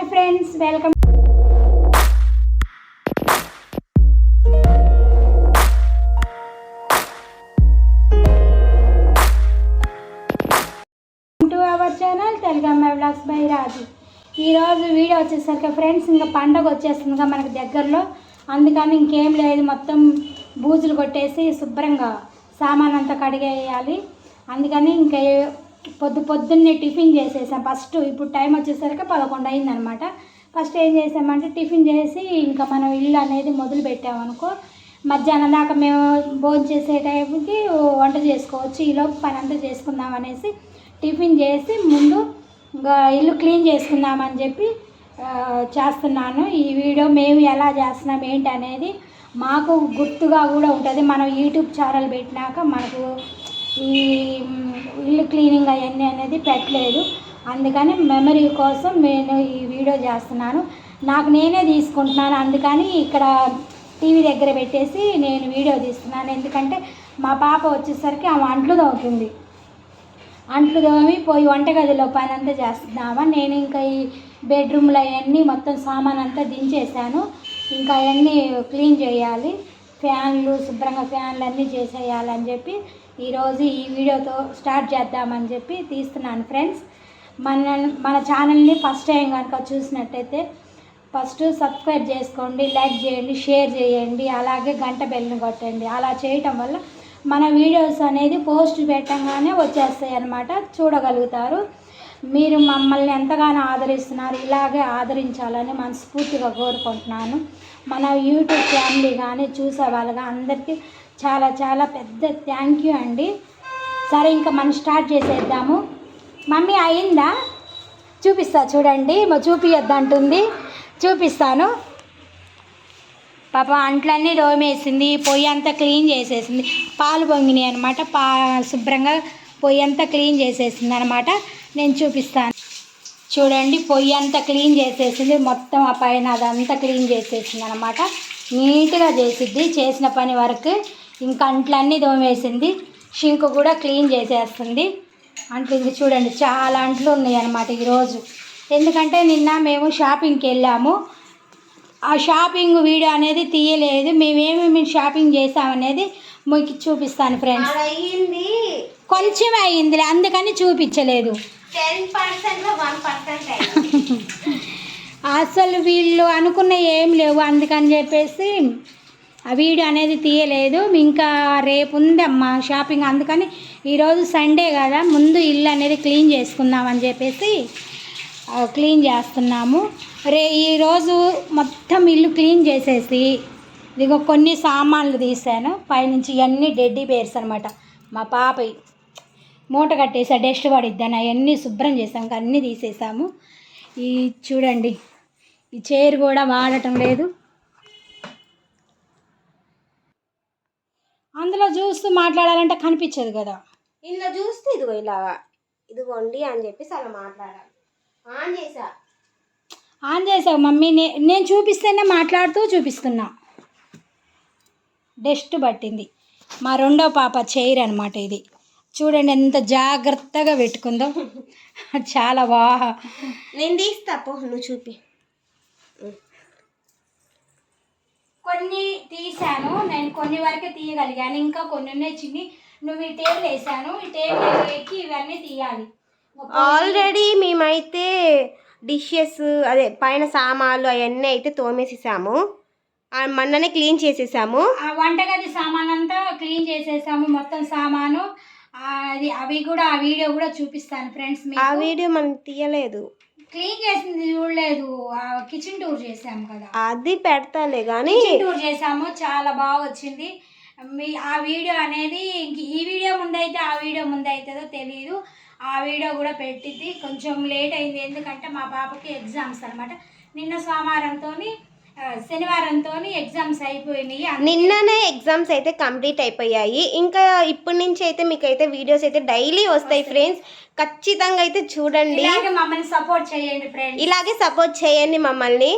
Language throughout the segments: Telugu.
Hi friends welcome. To our channel Telugu అమ్మాయి బ్లాగ్స్ బై రాజు ఈరోజు వీడియో వచ్చేసరికి ఫ్రెండ్స్ ఇంకా పండగ వచ్చేస్తుందిగా మనకు దగ్గరలో. అందుకని ఇంకేం లేదు మొత్తం బూజులు కొట్టేసి శుభ్రంగా సామాన్ అంతా కడిగేయాలి. అందుకని ఇంకా పొద్దు పొద్దున్నే టిఫిన్ చేసేసాం. ఫస్ట్ ఇప్పుడు టైం వచ్చేసరికి పదకొండు అయిందనమాట ఫస్ట్ ఏం చేసామంటే టిఫిన్ చేసి ఇంకా మనం ఇల్లు అనేది మొదలు పెట్టామనుకో మధ్యాహ్నం దాకా మేము భోజనం చేసే టైంకి వంట చేసుకోవచ్చు ఈలోపు పని అంతా చేసుకుందాం అనేసి టిఫిన్ చేసి ముందు ఇంకా ఇల్లు క్లీన్ చేసుకుందామని చెప్పి చేస్తున్నాను. ఈ వీడియో మేము ఎలా చేస్తున్నాం ఏంటి అనేది మాకు గుర్తుగా కూడా ఉంటుంది. మనం యూట్యూబ్ ఛానల్ పెట్టినాక మనకు ఈ ఇల్లు క్లీనింగ్ అవన్నీ అనేది పెట్టలేదు. అందుకని మెమరీ కోసం నేను ఈ వీడియో చేస్తున్నాను. నాకు నేనే తీసుకుంటున్నాను. అందుకని ఇక్కడ టీవీ దగ్గర పెట్టేసి నేను వీడియో తీస్తున్నాను. ఎందుకంటే మా పాప వచ్చేసరికి ఆమె అంట్లు తవ్వుతుంది అంట్లు తోమి పోయి వంటగదిలో పని అంతా చేస్తున్నామా నేను ఇంకా ఈ బెడ్రూమ్లో అవన్నీ మొత్తం సామాన్ అంతా దించేసాను ఇంకా అవన్నీ క్లీన్ చేయాలి. ఫ్యాన్లు శుభ్రంగా ఫ్యాన్లు అన్నీ చేసేయాలని చెప్పి ఈరోజు ఈ వీడియోతో స్టార్ట్ చేద్దామని చెప్పి తీస్తున్నాను ఫ్రెండ్స్. మన మన ఛానల్ని ఫస్ట్ టైం కనుక చూసినట్టయితే ఫస్ట్ సబ్స్క్రైబ్ చేసుకోండి లైక్ చేయండి షేర్ చేయండి అలాగే గంట బెల్ని కొట్టండి. అలా చేయటం వల్ల మన వీడియోస్ అనేది పోస్ట్ పెట్టంగానే వచ్చేస్తాయి అన్నమాట. చూడగలుగుతారు. మీరు మమ్మల్ని ఎంతగానో ఆదరిస్తున్నారు ఇలాగే ఆదరించాలని మనస్ఫూర్తిగా కోరుకుంటున్నాను. మన యూట్యూబ్ ఫ్యామిలీ కానీ చూసే వాళ్ళగా అందరికీ చాలా చాలా పెద్ద థ్యాంక్ యూ అండి. సరే ఇంకా మనం స్టార్ట్ చేసేద్దాము. మమ్మీ అయిందా? చూపిస్తా చూడండి. మా చూపియొద్దు అంటుంది చూపిస్తాను. పాప అంట్లన్నీ దోమేసింది పొయ్యి అంతా క్లీన్ చేసేసింది. పాలు పొంగినాయి అనమాట పా శుభ్రంగా పొయ్యి అంతా క్లీన్ చేసేసింది అనమాట నేను చూపిస్తాను. చూడండి పొయ్యి అంతా క్లీన్ చేసేసింది. మొత్తం ఆ పైన అదంతా క్లీన్ చేసేసింది అనమాట నీట్గా చేసిద్ది చేసిన పని వరకు. ఇంకా అంట్లన్నీ దోమేసింది షింక్ కూడా క్లీన్ చేసేస్తుంది. అంట్లు ఇంక చూడండి చాలా అంట్లు ఉన్నాయి అనమాట ఈరోజు. ఎందుకంటే నిన్న మేము షాపింగ్కి వెళ్ళాము. ఆ షాపింగ్ వీడియో అనేది తీయలేదు. మేమేమేమి షాపింగ్ చేసామనేది మీకు చూపిస్తాను ఫ్రెండ్స్. అయ్యింది కొంచెం అయ్యిందిలే అందుకని చూపించలేదు. అసలు వీళ్ళు అనుకున్న ఏం లేవు అందుకని చెప్పేసి ఆ వీడియో అనేది తీయలేదు. ఇంకా రేపు ఉందమ్మా షాపింగ్. అందుకని ఈరోజు సండే కదా ముందు ఇల్లు అనేది క్లీన్ చేసుకుందామని చెప్పేసి క్లీన్ చేస్తున్నాము. రే ఈరోజు మొత్తం ఇల్లు క్లీన్ చేసేసి ఇదిగో కొన్ని సామాన్లు తీసాను పైనుంచి ఇవన్నీ డెడ్డీ పేర్స్ అనమాట మా పాప మూట కట్టేసా డస్ట్ పడిద్దాను అవన్నీ శుభ్రం చేసాం. అన్నీ తీసేసాము. ఈ చూడండి ఈ చైర్ కూడా వాడటం లేదు. అందులో చూస్తూ మాట్లాడాలంటే కనిపించదు కదా. ఇందులో చూస్తే ఇదిగో ఇలా ఇదిగోండి అని చెప్పేసి అలా మాట్లాడాలి. ఆన్ చేసా. ఆన్ చేసావు మమ్మీ నే నేను చూపిస్తేనే మాట్లాడుతూ చూపిస్తున్నా. డస్ట్ పట్టింది. మా రెండో పాప చైర్ అనమాట ఇది. చూడండి ఎంత జాగ్రత్తగా పెట్టుకుందో. చాలా బాగా. నేను తీస్తా పో నువ్వు చూపి. కొన్ని తీసాను. నేను కొన్ని వరకే తీయగలిగాను. ఇంకా కొన్ని ఉన్నాయి చిన్ని. నువ్వు ఈ టేబుల్ వేసాను. ఈ టేబుల్ ఎక్కి ఇవన్నీ తీయాలి. ఆల్రెడీ మేమైతే డిషెస్ అదే పైన సామాన్లు అవన్నీ అయితే తోమేసేసాము. మొన్ననే క్లీన్ చేసేసాము. ఆ వంటగది సామాన్ అంతా క్లీన్ చేసేసాము. మొత్తం సామాను అది అవి కూడా ఆ వీడియో కూడా చూపిస్తాను ఫ్రెండ్స్ ఆ వీడియో మనం తీయలేదు. క్లీన్ చేసింది చూడలేదు. ఆ కిచెన్ టూర్ చేసాము కదా. అది పెడతాలే కానీ కిచెన్ టూర్ చేసాము. చాలా బాగా వచ్చింది. మీ ఆ వీడియో అనేది ఇంక ఈ వీడియో ముందైతే ఆ వీడియో ముందైతుందో తెలియదు ఆ వీడియో కూడా పెట్టింది కొంచెం లేట్ అయింది. ఎందుకంటే మా పాపకి ఎగ్జామ్స్ అనమాట నిన్న సోమవారంతో శనివారంతో ఎగ్జామ్స్ అయిపోయినాయి. నిన్ననే ఎగ్జామ్స్ అయితే కంప్లీట్ అయిపోయాయి. ఇంకా ఇప్పటి నుంచి అయితే మీకు అయితే వీడియోస్ అయితే డైలీ వస్తాయి ఫ్రెండ్స్. ఖచ్చితంగా అయితే చూడండి. మమ్మల్ని సపోర్ట్ చేయండి ఫ్రెండ్స్. ఇలాగే సపోర్ట్ చేయండి మమ్మల్ని.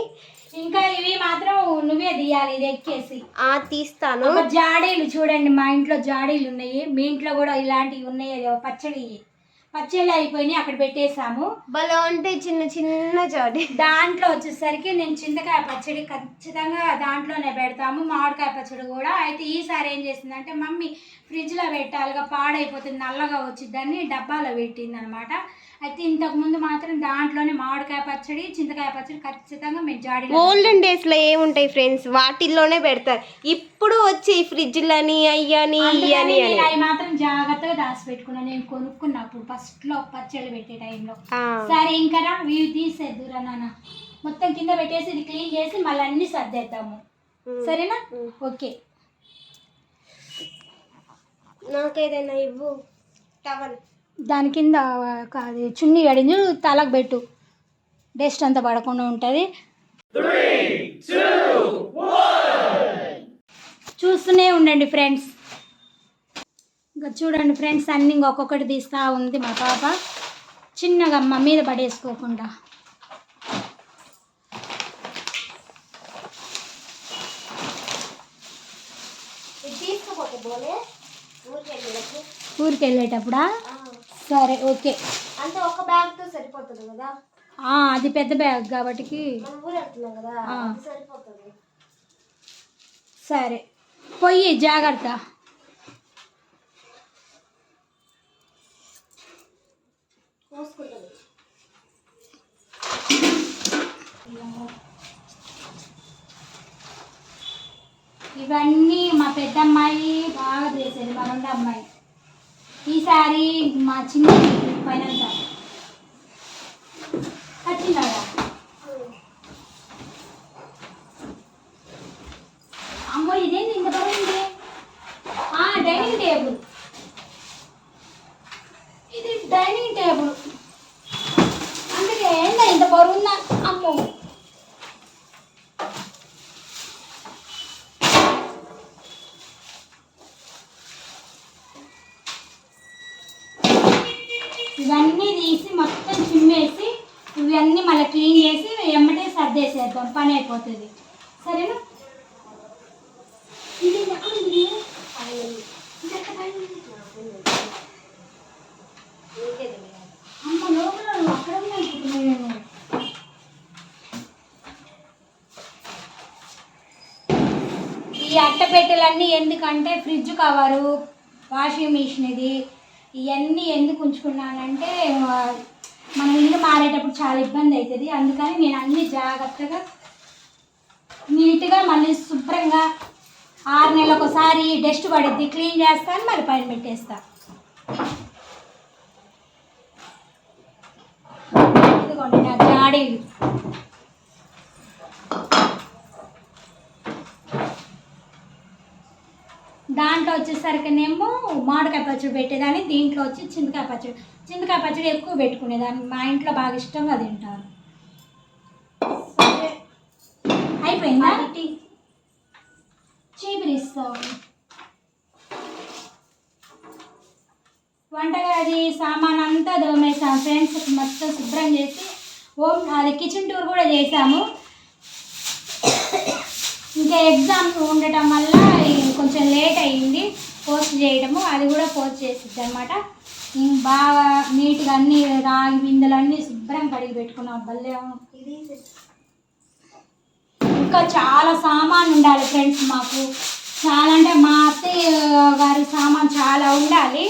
ఇంకా ఇవి మాత్రం నువ్వే తీయాలి ఇది ఎక్కేసి. ఆ తీస్తాను. జాడీలు చూడండి మా ఇంట్లో జాడీలు ఉన్నాయి. మీ ఇంట్లో కూడా ఇలాంటివి ఉన్నాయి. పచ్చడి. పచ్చళ్ళు అయిపోయినాయి అక్కడ పెట్టేసాము భలే ఉంటాయి చిన్న చిన్న చోటి. దాంట్లో వచ్చేసరికి నేను చింతకాయ పచ్చడి ఖచ్చితంగా దాంట్లోనే పెడతాము మామిడికాయ పచ్చడి కూడా. అయితే ఈసారి ఏం చేసిందంటే మమ్మీ ఫ్రిడ్జ్లో పెట్టాలిగా పాడైపోతుంది నల్లగా వచ్చిందని డబ్బాలో పెట్టింది అనమాట అయితే ఇంతకు ముందు మాత్రం దాంట్లోనే మామిడికాయ పచ్చడి చింతకాయ పచ్చడి ఖచ్చితంగా మేము జాడీలో ఓల్డెన్ డేస్లో ఏముంటాయి ఫ్రెండ్స్ వాటిల్లోనే పెడతారు. ఇప్పుడు వచ్చి ఫ్రిడ్జ్లని అయ్యని ఇయ్యని అవి మాత్రం జాగ్రత్తగా దాచి పెట్టుకున్నాను నేను కొనుక్కున్నప్పుడు ఫస్ట్లో పచ్చళ్ళు పెట్టే టైంలో. సరే ఇంకా ఇవి తీసేద్దురా నాన్న. మొత్తం కింద పెట్టేసి ఇది క్లీన్ చేసి మళ్ళీ అన్ని సర్దేద్దాము. సరేనా. ఓకే. నాకేదైనా ఇవ్వు. టవల్ దాని కింద అది చున్నీ కడింది తలకు పెట్టు. డస్ట్ అంతా పడకుండా ఉంటుంది. చూస్తూనే ఉండండి ఫ్రెండ్స్. ఇంకా చూడండి ఫ్రెండ్స్ అన్ని ఇంకొకటి తీస్తా ఉంది మా పాప. చిన్నగా అమ్మ మీద పడేసుకోకుండా. ఇది సరే ఓకే. అంటే ఒక బ్యాగ్తో సరిపోతుంది కదా? ఆ, అది పెద్ద బ్యాగ్ కాబట్టి మనం ఊరు వెళ్తున్నాం కదా ఆ. అది సరిపోతుంది. సరే. పొయ్యి జాగ్రత్త. ఇవన్నీ మా పెద్దమ్మాయి బాగా చేసేది మా రెండు అమ్మాయి ఈసారి మా చిన్న పైనంతా వచ్చిందాడా అమ్మో ఇదేంటి ఇంత పడింది డైనింగ్ టేబుల్. ఇది డైనింగ్ టేబుల్. అందుకే ఏంటో ఇంత బరువుందా అమ్మో ఇవన్నీ తీసి మొత్తం చిమ్మేసి ఇవన్నీ మళ్ళీ క్లీన్ చేసి ఎమ్మటే సర్దేసేద్దాం పని. అయిపోతుంది సరేనా లోపల అక్కడ నేను. ఈ అట్టపెట్టెలన్నీ ఎందుకంటే ఫ్రిడ్జ్ కవరు వాషింగ్ మిషన్ ఇది ఇవన్నీ ఎందుకు ఉంచుకున్నానంటే మనం ఇల్లు మారేటప్పుడు చాలా ఇబ్బంది అవుతుంది. అందుకని నేను అన్ని జాగ్రత్తగా నీట్గా మళ్ళీ శుభ్రంగా ఆరు నెలలకు ఒకసారి డస్ట్ పడిద్ది. క్లీన్ చేస్తాను మరి పైన పెట్టేస్తా. ఇదిగోండి నా జాడీలు దాంట్లో వచ్చేసరికినేమో మామిడికాయ పచ్చడి పెట్టేదాన్ని దీంట్లో వచ్చి చింతకాయ పచ్చడి. చింతకాయ పచ్చడి ఎక్కువ పెట్టుకునేదాన్ని. మా ఇంట్లో బాగా ఇష్టంగా తింటారు. అయిపోయిందా? చీపిరిస్తాం వంటగది సామాన్ అంతా దోమేసాం ఫ్రెండ్స్ మొత్తం శుభ్రం చేసి ఓం అది కిచెన్ టూర్ కూడా చేసాము ఇంకా ఎగ్జామ్స్ ఉండటం వల్ల కొంచెం లేట్ అయ్యింది పోస్ట్ చేయడము అది కూడా పోస్ట్ చేసిద్ది అనమాట బాగా నీట్గా అన్ని రాగి బిందెలు అన్నీ శుభ్రం కడిగి పెట్టుకున్నాం. భలే ఇది ఇంకా చాలా సామాన్ ఉండాలి ఫ్రెండ్స్ మాకు. చాలా అంటే మా అత్తయ్య గారి సామాన్ చాలా ఉండాలి.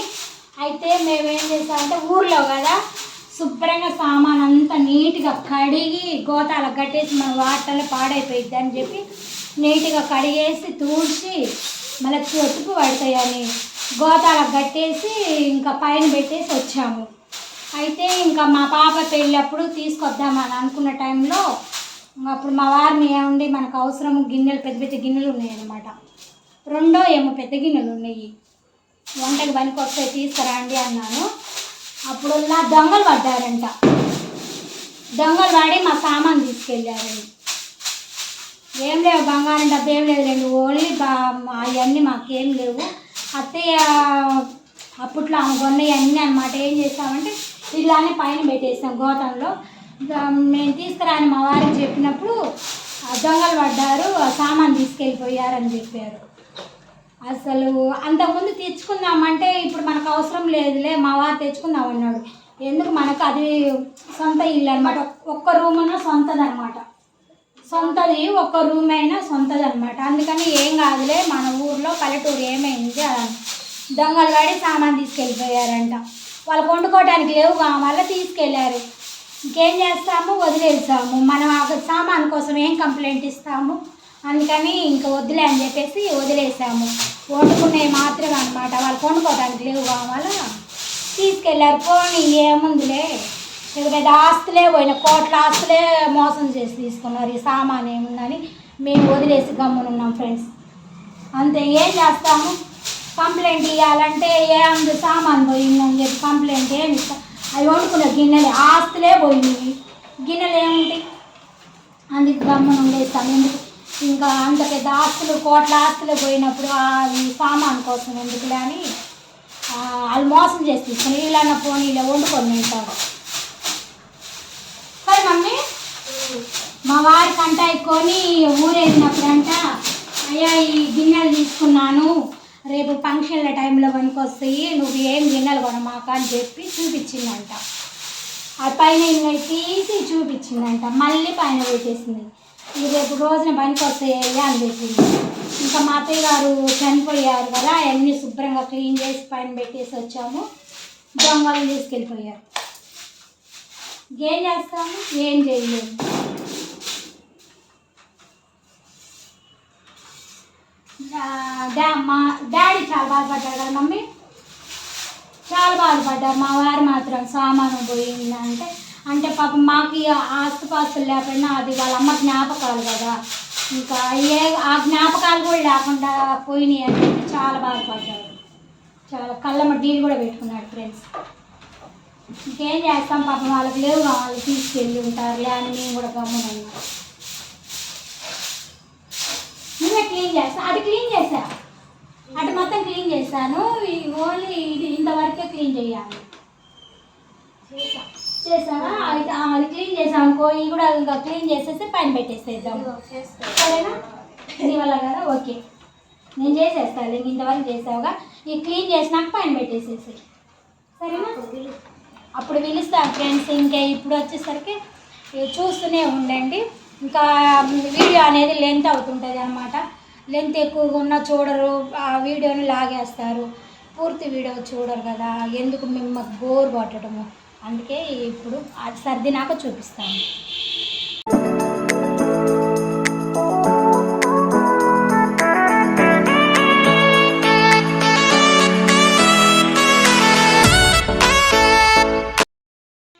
అయితే మేము ఏం చేసామంటే ఊర్లో కదా శుభ్రంగా సామాన్ అంతా నీట్గా కడిగి గోతాలకు కట్టేసి మన వాటర్లో పాడైపోయిద్ది అని చెప్పి నీట్గా కడిగేసి తూడ్చి మళ్ళీ చెట్టుకు పడతాయని గోతాలకు కట్టేసి ఇంకా పైన పెట్టేసి వచ్చాము. అయితే ఇంకా మా పాప పెళ్ళప్పుడు తీసుకొద్దామని అనుకున్న టైంలో అప్పుడు మా వారిని ఏముండి మనకు అవసరం గిన్నెలు పెద్ద పెద్ద గిన్నెలు ఉన్నాయి అనమాట రెండో ఏమో పెద్ద గిన్నెలు ఉన్నాయి. వంటకి పనికి వస్తే తీసుకురండి అన్నాను. అప్పుడు దొంగలు పడ్డారంట. దొంగలు పడి మా సామాన్ తీసుకెళ్ళారండి. ఏం లేవు బంగారం డబ్బు ఏం లేదు రెండు ఓన్లీ బా అవన్నీ మాకేం లేవు. అత్తయ్య అప్పట్లో ఆమె కొన్నవి అన్నీ అనమాట ఏం చేస్తామంటే ఇలానే పైన పెట్టేసాం గోతంలో. మేము నేను తీసుకురాని మా వారికి చెప్పినప్పుడు దొంగలు పడ్డారు సామాన్ తీసుకెళ్ళిపోయారని చెప్పారు. అసలు అంతకుముందు తెచ్చుకుందామంటే ఇప్పుడు మనకు అవసరం లేదులే మా వారు తెచ్చుకుందాం అన్నాడు. ఎందుకు మనకు అది సొంత ఇల్లు అనమాట ఒక్క రూమున సొంతది అనమాట సొంతది ఒక్క రూమ్ అయినా సొంతది అనమాట అందుకని ఏం కాదులే మన ఊర్లో పల్లెటూరు ఏమైంది దొంగలు పడి సామాన్ తీసుకెళ్ళిపోయారంట. వాళ్ళకు వండుకోవడానికి లేవు కావాల తీసుకెళ్ళారు. ఇంకేం చేస్తాము? వదిలేసాము మనం ఒక సామాన్ కోసం ఏం కంప్లైంట్ ఇస్తాము? అందుకని ఇంకా వదిలే అని చెప్పేసి వదిలేసాము. వండుకునే మాత్రమే అనమాట వాళ్ళు వండుకోవడానికి లేవు కావాల? తీసుకెళ్ళారు పోనీ ఏముందిలే? పెద్ద పెద్ద ఆస్తులే పోయిన కోట్ల ఆస్తులే మోసం చేసి తీసుకున్నారు. ఈ సామాన్ ఏముందని మేము వదిలేసి గమ్మునున్నాం ఫ్రెండ్స్. అంతే. ఏం చేస్తాము? కంప్లైంట్ ఇవ్వాలంటే ఏముంది సామాన్ పోయిందని చెప్పి కంప్లైంట్ ఏమి ఇస్తాం? అవి వండుకున్న గిన్నెలు ఆస్తులే పోయినాయి. గిన్నెలు ఏముంటాయి? అందుకు గమ్మున ఉండేస్తాం. ఎందుకు? ఇంకా అంత పెద్ద ఆస్తులు కోట్ల ఆస్తులు పోయినప్పుడు ఆ ఈ సామాన్ కోసం ఎందుకులే అని వాళ్ళు మోసం చేసి తీసుకుని ఇలా పోనీ ఇలా వండుకొని తింటారు. సరే మమ్మీ మా వారి కంట కొని ఊరేగినప్పుడంట అయ్యా ఈ గిన్నెలు తీసుకున్నాను. రేపు ఫంక్షన్ల టైంలో పనికొస్తాయి నువ్వు ఏం గిన్నెలు కొనమాక అని చెప్పి చూపించిందంట. ఆ పైన ఇంకా తీసి చూపించిందంట. మళ్ళీ పైన పెట్టేసింది. ఇది రేపు రోజున పనికొస్తాయి అని చెప్పింది ఇంకా మా అత్తయ్య గారు చనిపోయారు కదా అవన్నీ శుభ్రంగా క్లీన్ చేసి పైన పెట్టేసి వచ్చాము. దొంగలు తీసుకెళ్ళిపోయారు. ఏం చేస్తాము? ఏం చేయలేము. మా డాడీ చాలా బాధపడ్డాడు కదా మమ్మీ? చాలా బాధపడ్డారు మా వారు మాత్రం సామాను పోయింది అంటే అంటే పాపం మాకు ఆస్తుపాస్తులు లేకపోయినా అది వాళ్ళ అమ్మ జ్ఞాపకాలు కదా. ఇంకా ఏ ఆ జ్ఞాపకాలు కూడా లేకుండా పోయినాయి అని చాలా బాధపడ్డాడు చాలా కళ్ళమ్మ డీల్ కూడా పెట్టుకున్నాడు ఫ్రెండ్స్ ఇంకేం చేస్తాం పాపం? వాళ్ళకి లేవు వాళ్ళు తీసుకెళ్ళి ఉంటారు అని మేము కూడా గమ్మున్నాం నువ్వే క్లీన్ చేస్తా. అది క్లీన్ చేసా అటు మొత్తం క్లీన్ చేశాను ఈ ఓన్లీ ఇది ఇంతవరకే క్లీన్ చేయాలి. చేసావా అయితే అది క్లీన్ చేసాం అనుకో ఇవి కూడా ఇంకా క్లీన్ చేసేసి పైన పెట్టేసేద్దాం. సరేనా? నీ వల్ల కదా? ఓకే. నేను చేసేస్తాను ఇంక ఇంతవరకు చేసావుగా ఈ క్లీన్ చేసినాక పైన పెట్టేసేసి సరేనా? అప్పుడు పిలుస్తాను ఫ్రెండ్స్. ఇంకా ఇప్పుడు వచ్చేసరికి చూస్తూనే ఉండండి. ఇంకా వీడియో అనేది లెంత్ అవుతుంటుంది అనమాట లెంత్ ఎక్కువగా ఉన్నా చూడరు ఆ వీడియోని లాగేస్తారు. పూర్తి వీడియో చూడరు కదా ఎందుకు మేము మాకు బోర్ కొట్టడము? అందుకే ఇప్పుడు అది సర్దినాక చూపిస్తాను.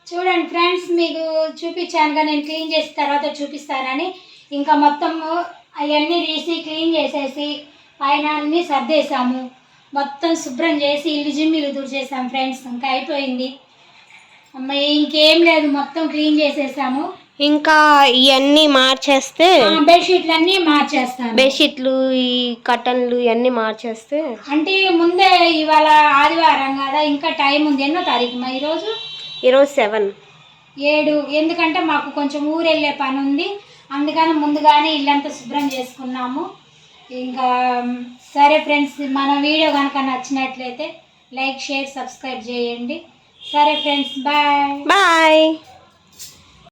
చూడండి ఫ్రెండ్స్ మీకు చూపించాను కానీ నేను క్లీన్ చేసిన తర్వాత చూపిస్తానని. ఇంకా మొత్తము అవన్నీ తీసి క్లీన్ చేసేసి పైన అన్నీ సర్దేశాము. మొత్తం శుభ్రం చేసి ఇల్లు జిమ్మిలు తుడిచేసాం ఫ్రెండ్స్. ఇంకా అయిపోయింది. అమ్మ ఇంకేం లేదు. మొత్తం క్లీన్ చేసేసాము. ఇంకా ఇవన్నీ మార్చేస్తే బెడ్షీట్లు అన్నీ మార్చేస్తాను. బెడ్షీట్లు ఈ కటన్లు ఇవన్నీ మార్చేస్తే అంటే ముందే ఇవాళ ఆదివారం కదా ఇంకా టైం ఉంది. ఎన్నో తారీఖు మా ఈరోజు? ఈరోజు సెవెన్. ఏడు. ఎందుకంటే మాకు కొంచెం ఊరు వెళ్ళే పని ఉంది అందుకని ముందుగానే ఇల్లంతా శుభ్రం చేసుకున్నాము. ఇంకా సరే ఫ్రెండ్స్ మన వీడియో కనుక నచ్చినట్లయితే లైక్ షేర్ సబ్స్క్రైబ్ చేయండి. సరే ఫ్రెండ్స్ బాయ్. బాయ్.